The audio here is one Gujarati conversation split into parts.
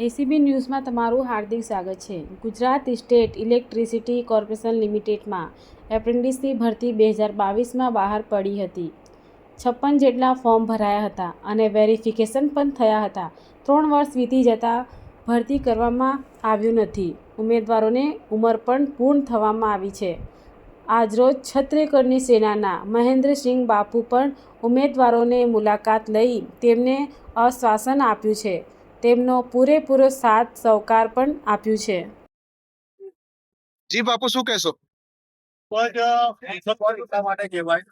એસીબી ન્યૂઝમાં તમારું હાર્દિક સ્વાગત છે. ગુજરાત સ્ટેટ ઇલેક્ટ્રિસિટી કોર્પોરેશન લિમિટેડમાં એપ્રેન્ટિસની ભરતી બે હજાર બાવીસમાં બહાર પડી હતી. છપ્પન જેટલા ફોર્મ ભરાયા હતા અને વેરિફિકેશન પણ થયા હતા. ત્રણ વર્ષ વીતી જતાં ભરતી કરવામાં આવ્યું નથી. ઉમેદવારોને ઉંમર પણ પૂર્ણ થવામાં આવી છે. આજરોજ છત્રેકરની સેનાના મહેન્દ્રસિંહ બાપુ પણ ઉમેદવારોને મુલાકાત લઈ તેમને આશ્વાસન આપ્યું છે. તેમનો પૂરેપૂરો સાથ સહકાર પણ આપ્યું છે. જી બાપુ શું કહેશો? પણ માટે કહેવાય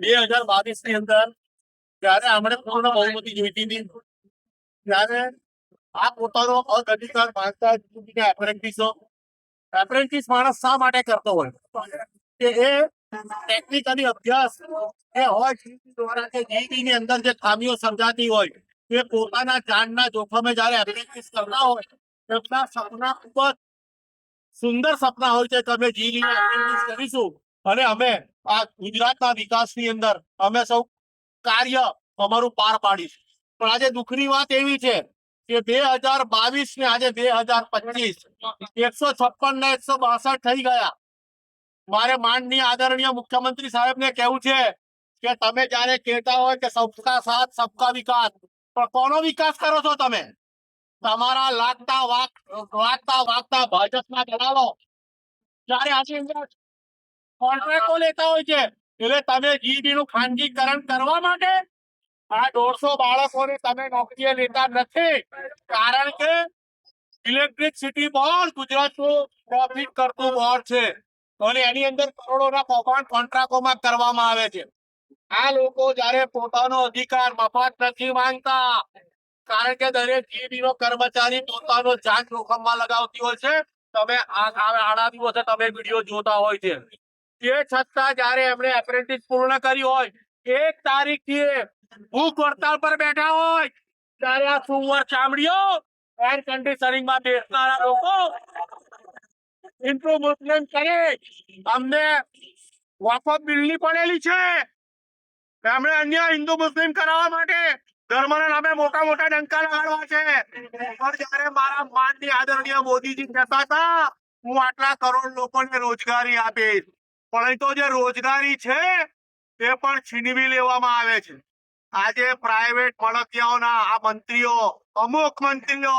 બે હજાર બાવીસની અંદર ત્યારે આપણે પૂર્ણ બહુમતી જોઈતી હતી ત્યારે આ પોતાનો અધિકાર માનતા એપ્રેન્ટિસો એપ્રેન્ટિસ માણસ શા માટે કરતો હોય? કે એ ટેકનિકલી અભ્યાસ એ હોય દ્વારા કે GED ની અંદર જે ખામીઓ સમજાતી હોય એ પોતાના જાનના જોખમે જયારે એપ્રેન્ટિસ કરતા હોય એમના સપના ખૂબ જ સુંદર સપના હોય છે, તમે અમે જીની કરીશું અને અમે આ ગુજરાતના વિકાસની અંદર અમે સૌ કાર્ય અમારું પાર પાડીશું. પણ આજે દુઃખની વાત એવી છે કે બે હજાર બાવીસ ને આજે બે હજાર પચીસ એકસો છપ્પન ને એકસો બાસઠ થઈ ગયા. મારે માનનીય આદરણીય મુખ્યમંત્રી સાહેબ ને કેવું છે કે તમે જયારે કહેતા હોય કે સબકા સાથ, સબકા વિકાસ કોનો વિકાસ કરો છો તમે? તમારા લાગતા વાગ વાગતા વાગતા ભાજપના દલાલો જ્યારે આજે કોન્ટ્રાક્ટો લેતા હોય છે, એટલે તમે જીબી નું ખાનગીકરણ કરવા માટે આ દોઢસો બાળકોને તમે નોકરીએ લેતા નથી. કારણ કે ઇલેક્ટ્રિસિટી બોર્ડ ગુજરાતનું પ્રોફિટ કરતું બોર્ડ છે. અને એની અંદર કરોડોના કૌભાંડ કોન્ટ્રાક્ટોમાં કરવામાં આવે છે. આ લોકો જયારે પોતાનો અધિકાર મફત નથી માંગતા, કારણ કે દરેક જીબી નો કર્મચારી પોતાનો જાન જોખમમાં લગાવતી હોય છે. તમે આડા દિવસે તમે વીડિયો જોતા હોય છે. તે છતાં જયારે એમણે એપ્રેન્ટિસ પૂર્ણ કરી હોય, એક તારીખથી ભૂખ હડતાલ પર બેઠા હોય, ત્યારે આ સુવર ચામડીઓ એર કન્ડિશનિંગમાં બેસનારા લોકો ઇમ્પ્રુવમેન્ટ કરે. અમને વકફ બિલની પડેલી છે. એમણે અન્ય હિન્દુ મુસ્લિમ કરાવવા માટે ધર્મના નામે મોટા મોટા ડંકા લગાડવા છે. પણ જયારે મારા માનની આદરણીય મોદીજી કહેતા હતા, હું આટલા કરોડ લોકોને રોજગારી આપીશ. પણ અહીં તો જે રોજગારી છે, તે પણ છીનવી લેવામાં આવે છે. આજે પ્રાઇવેટ મળતિયાઓના આ મંત્રીઓ, અમુક મંત્રીઓ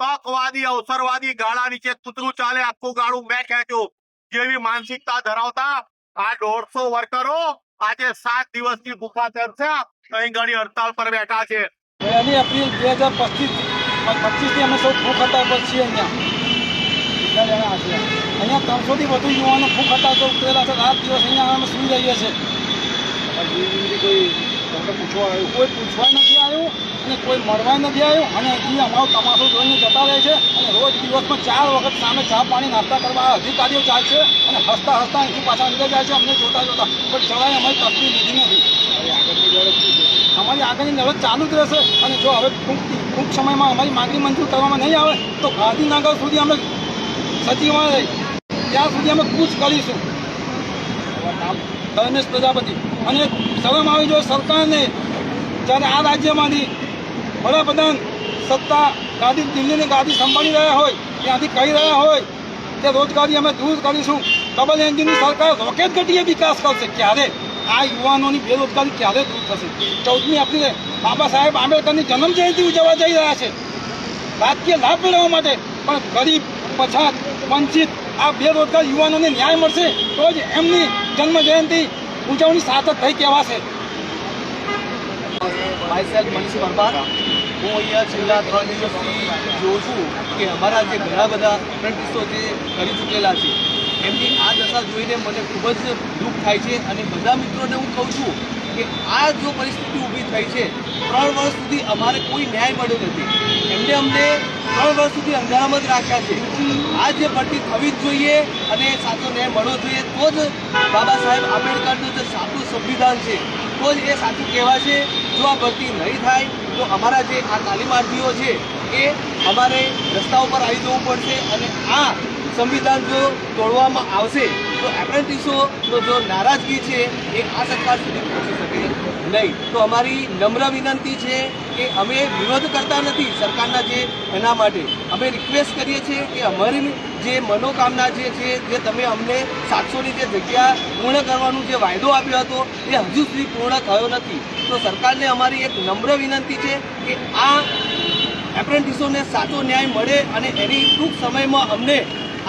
તકવાદી અવસરવાદી ગાળા નીચે કૂતરું ચાલે, આખું ગાળું મેં ખેંચ્યું, જેવી માનસિકતા ધરાવતા આ દોઢસો વર્કરો આજે સાત દિવસની ભૂખા તરસે અહીં ઘણી હડતાલ પર બેઠા છે. પહેલી એપ્રિલ બે હજાર પચીસ પચીસથી અમે સૌ ભૂખ હડતાલ પર છીએ અહીંયા. અહીંયા ત્રણસોથી વધુ યુવાનો ભૂખ હડતાલ પર ઉતરેલા છે. રાત દિવસ અહીંયા અમે સુઈ રહીએ છીએ. કોઈ પૂછવા નથી. અને કોઈ મળવા નથી આવ્યું. અને એ અમારો તમાશો જોઈને જતા રહે છે. અને રોજ દિવસમાં ચાર વખત સામે ચા પાણી નાસ્તા કરવા અધિકારીઓ જાય છે. અને હસતા હસતા અહીંથી પાછા અંદર જાય છે અમને જોતા જોતા. પણ જરાય અમારી તકલીફ લીધી નથી. અમારી આગળની લડત ચાલુ જ રહેશે. અને જો હવે ટૂંક ટૂંક સમયમાં અમારી માંગણી મંજૂર કરવામાં નહીં આવે તો ગાંધીનગર સુધી અમે સચિવાલય ત્યાં સુધી અમે કૂચ કરીશું. ધર્મેશ પ્રજાપતિ. અને શરમ આવી જોઈએ સરકારને જ્યારે આ રાજ્યમાંથી વડાપ્રધાન સત્તા ગાદી દિલ્હીની ગાદી સંભાળી રહ્યા હોય, ત્યાંથી કહી રહ્યા હોય કે રોજગારી અમે દૂર કરીશું ડબલ એન્જિનની સરકાર રોકેટ ગતિએ વિકાસ કરશે. ક્યારે? આ યુવાનોની બેરોજગારી ક્યારે દૂર થશે? ચૌદમી એપ્રિલે બાબા સાહેબ આંબેડકરની જન્મ જયંતિ ઉજવવા જઈ રહ્યા છે. રાજકીય લાભ મેળવવા માટે પણ ગરીબ, પછાત, વંચિત આ બેરોજગાર યુવાનોને ન્યાય મળશે તો જ એમની જન્મ જયંતિ ઉજવણી સાર્થક થઈ કહેવાશે. Myself Manish Parmar. હું અહીંયા છેલ્લા ત્રણ દિવસથી જોઉં છું કે અમારા જે ઘણા બધા પ્રેક્ટિસો જે કરી ચૂકેલા છે. એમની આ દશા જોઈને મને ખૂબ જ દુઃખ થાય છે અને બધા મિત્રોને હું કહું છું કે આ જો પરિસ્થિતિ ઊભી થઈ છે, ત્રણ વર્ષ સુધી અમારે કોઈ ન્યાય મળ્યો નથી. એમને અમને ત્રણ વર્ષ સુધી અંધારામાં જ રાખ્યા છે. આ જે ભરતી થવી જ જોઈએ અને સાચો ન્યાય મળવો જોઈએ, તો જ બાબા સાહેબ આંબેડકરનું જે સાચું સંવિધાન છે, તો જ એ સાચું કહેવાશે. જો આ ભરતી નહીં થાય તો અમારા જે આ તાલીમાર્થીઓ છે, એ અમારે રસ્તા ઉપર આવી જવું પડશે અને આ સંવિધાન જો તોડવામાં આવશે તો એપ્રેન્ટિસોનો જો નારાજગી છે, એ આ સરકાર સુધી પહોંચી શકે નહીં. તો અમારી નમ્ર વિનંતી છે કે અમે વિરોધ કરતા નથી સરકારના જે એના માટે. અમે રિક્વેસ્ટ કરીએ છીએ કે અમારી જે મનોકામના જે છે, જે તમે અમને સાતસોની જે જગ્યા પૂર્ણ કરવાનો જે વાયદો આપ્યો હતો, એ હજુ સુધી પૂર્ણ થયો નથી. તો સરકારને અમારી એક નમ્ર વિનંતી છે કે આ એપ્રેન્ટિસોને સાચો ન્યાય મળે અને એની ટૂંક સમયમાં અમને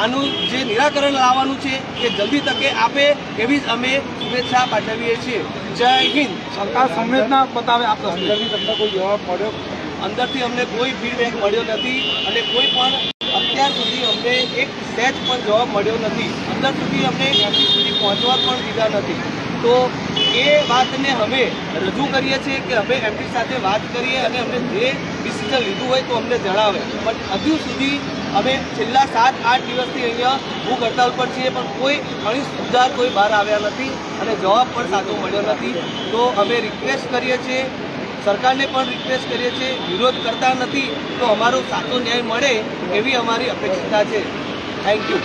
આનું જે નિરાકરણ લાવવાનું છે એ જલ્દી તકે આપે એવી જ અમે શુભેચ્છા પાઠવીએ છીએ. જય હિન્દ. સરકાર સંવેદના બતાવે આ પ્રશ્ને. તમને કોઈ જવાબ મળ્યો? અંદરથી અમને કોઈ ફીડબેક મળ્યો નથી અને કોઈ પણ અત્યાર સુધી અમને એક સેજ પણ જવાબ મળ્યો નથી. અંદર સુધી અમને એમની સુધી પહોંચવા પણ દીધા નથી. તો એ વાતને અમે રજૂ કરીએ છીએ કે અમે એમની સાથે વાત કરીએ અને અમને જે ડિસિઝન લીધું હોય તો અમને જણાવે. પણ હજુ સુધી અમે છેલ્લા સાત, આઠ દિવસથી અહીંયા ભૂખ હડતાલ પર છીએ, પણ કોઈ ઘણી સુધાર કોઈ બહાર આવ્યા નથી અને જવાબ પણ સાચો મળ્યો નથી. તો અમે રિક્વેસ્ટ કરીએ છીએ, સરકારને પણ રિક્વેસ્ટ કરીએ છીએ, વિરોધ કરતા નથી, તો અમારો સાચો ન્યાય મળે એવી અમારી અપેક્ષિતા છે. થેન્ક યુ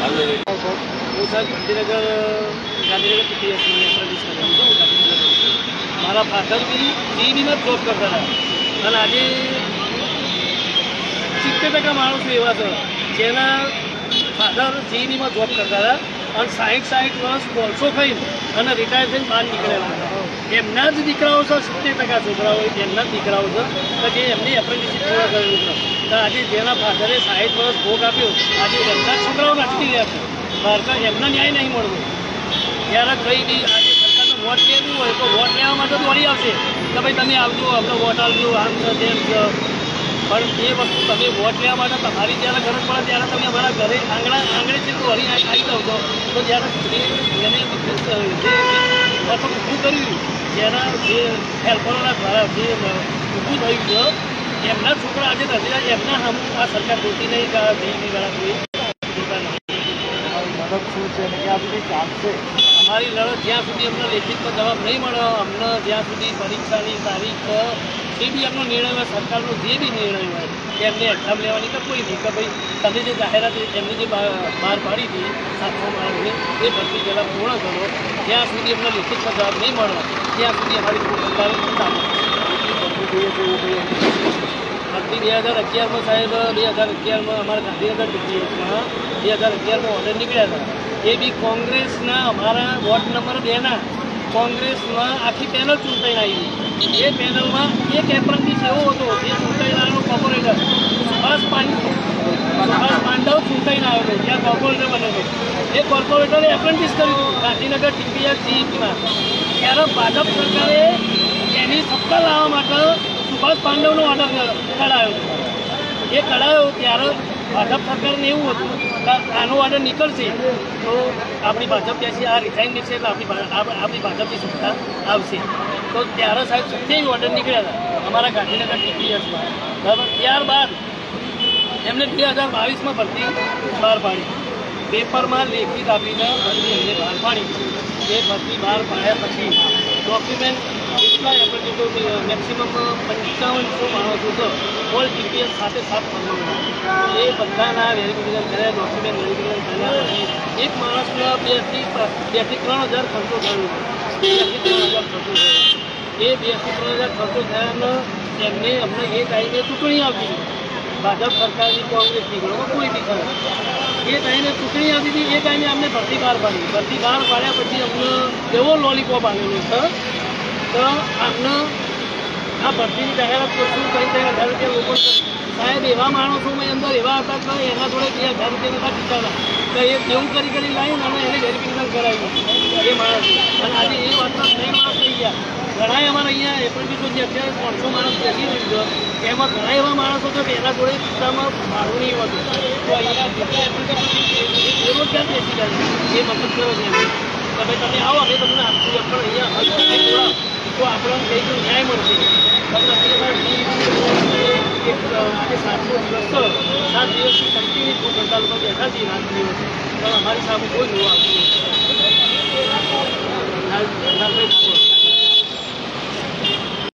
હું સર ગાંધીનગર ગાંધીનગર મારા ફાધર બી જીઈબીમાં જોબ કરતા હતા. અને આજે સિત્તેર ટકા માણસો એવા છે, જેના ફાધર જીઈનીમાં જોબ કરતા હતા અને સાઠ સાઠ વર્ષ કોલસો ખાઈને અને રિટાયર થઈને બહાર નીકળેલા હતા. એમના જ દીકરાઓ છે, સિત્તેર ટકા છોકરાઓ, એમના જ દીકરાઓ છે કે જે એમની એપ્રેન્ટિસશીપ પૂરા કરેલું છે. તો આજે જેના ફાધરે સાઠ વર્ષ ભોગ આપ્યો, આજે એમના છોકરાઓ નાખી રહ્યા છે. ભારત એમને ન્યાય નહીં મળવો ત્યારે કઈ બી આજે સરકારને વોટ લેવું હોય તો વોટ લેવા માટે દોડી આવશે. કે ભાઈ તમે આવજો અમને વોટ આવજો આમ છે તેમ છે. પણ એ વસ્તુ તમે વોટ લેવા માટે તમારી જ્યારે જરૂર પડે ત્યારે તમે અમારા ઘરે આંગણા આંગણે તો હરી આવી જાવ છો. તો જ્યારે જે એને જે વસ્તુ ઊભું કર્યું, જેના જે હેલ્પરોના દ્વારા જે ઊભું થયું છે, એમના છોકરા આજે નથી એમના હમ આ સરકાર જોતી નહીં જેઈબી વાળા કોઈ નથી અમારી લડત જ્યાં સુધી અમને લેખિતમાં જવાબ નહીં મળે અમને જ્યાં સુધી પરીક્ષાની તારીખ જે બી એમનો નિર્ણય હોય સરકારનો જે બી નિર્ણય હોય એમને એક્ઝામ લેવાની તો કોઈ નહીં કે ભાઈ તમે જે જાહેરાત એમને જે બહાર પાડી હતી સાતમા માણસની એ ભરતી પહેલાં પૂર્ણ કરો જ્યાં સુધી અમને લેખિતમાં જવાબ નહીં મળે ત્યાં સુધી અમારી સરકાર ભરતી બે હજાર અગિયારમાં સાહેબ બે હજાર અગિયારમાં અમારા ગાંધીનગર ડિસ્ટ્રિક્ટમાં બે હજાર અગિયારમાં ઓર્ડર નીકળ્યા હતા. એ બી કોંગ્રેસના અમારા વોર્ડ નંબર બેના. કોંગ્રેસમાં આખી પેનલ ચૂંટાઈને આવી એ પેનલમાં એક એપ્રન્ટિસ એવો હતો જે ચૂંટાઈનાનો કોર્પોરેટર સુભાષ પાંડવ સુભાષ પાંડવ ચૂંટાઈને આવ્યો જ્યાં કોર્પોરેટર બનેલો એ કોર્પોરેટરે એપ્રન્ટિસ કર્યું ગાંધીનગર ટીપીએસ જીઈપીમાં ત્યારે ભાજપ સરકારે એની સત્તા લાવવા માટે સુભાષ પાંડવનો ઓર્ડર કઢાયો. એ કઢાયો ત્યારે ભાજપ સરકારને એવું હતું કે આનો ઓર્ડર નીકળશે. તો આપણી ભાજપ છે, આ રિઝાઇન નીકળશે એટલે આપણી આપણી ભાજપની સત્તા આવશે. તો ત્યારે સાહેબ સત્યાવી ઓર્ડર નીકળ્યા હતા, અમારા ગાંધીનગર ટીપીએસમાં બરાબર? ત્યારબાદ એમને બે હજાર બાવીસમાં ભરતી બહાર પાડી. પેપરમાં લેખિત આપીને ભરતી એમને બહાર પાડી. એ ભરતી બહાર પાડ્યા પછી ડોક્યુમેન્ટ કેટલા એપ્લિકેટો મેક્સિમમ પંચાવનસો માણસો છે. ઓલ ટીપીએસ સાથે સાત ફોર્મમાં એ બધાના વેરિફિકેશન કર્યા ડોક્યુમેન્ટ એક માણસનો બેથી બેથી ત્રણ હજાર ખર્ચો થયો. બેથી ત્રણ હજાર ખર્ચો થયો. એ બેથી ત્રણ હજાર ખર્ચો થયાનો એમને અમને એ ટાઈમે ચૂંટણી આપી ભાજપ સરકારની કોંગ્રેસની, બરોબર? કોઈ બી એ ટાઈમે ચૂંટણી આપી હતી એ ટાઈમે અમને ભરતી બહાર પાડી. ભરતી બહાર પાડ્યા પછી અમને એવો લોલીપોપ આવેલો છે. તો આમનો આ ભરતીની જાહેરાત કરશું કંઈ કંઈ હજાર રૂપિયા લોકો સાહેબ, એવા માણસોમાં અંદર એવા હતા તો એના જોડે બે હજાર રૂપિયા નતા ચૂકવતા તો એ તેવું કરી કરી લાવીને અને એને વેરિફિકેશન કરાવ્યું. એ માણસ. અને આજે એ વાતના ત્રણ માણસ થઈ ગયા. ઘણા અમારા અહીંયા એપ્રિલસો જે અત્યારે ત્રણસો માણસ બેસી રહ્યું છે. એમાં ઘણા એવા માણસો છે કે એના જોડે ખિસ્સામાં ભાડું નહીં હતું. તો અહીંયા જેટલા એપ્લિકેશન બેરોજગાર બેસી ગયા એ મદદ કરો છે. તમે તમે આવો, અમે તમને આપશું પણ અહીંયા હલ કરી જોડાઓ તો આપણને કંઈક ન્યાય મળશે તમને અત્યારે આજે સાતસો દિવસ. સાત દિવસથી કન્ટિન્યુ પણ અમારી સામે કોઈ જોવા આવતું નથી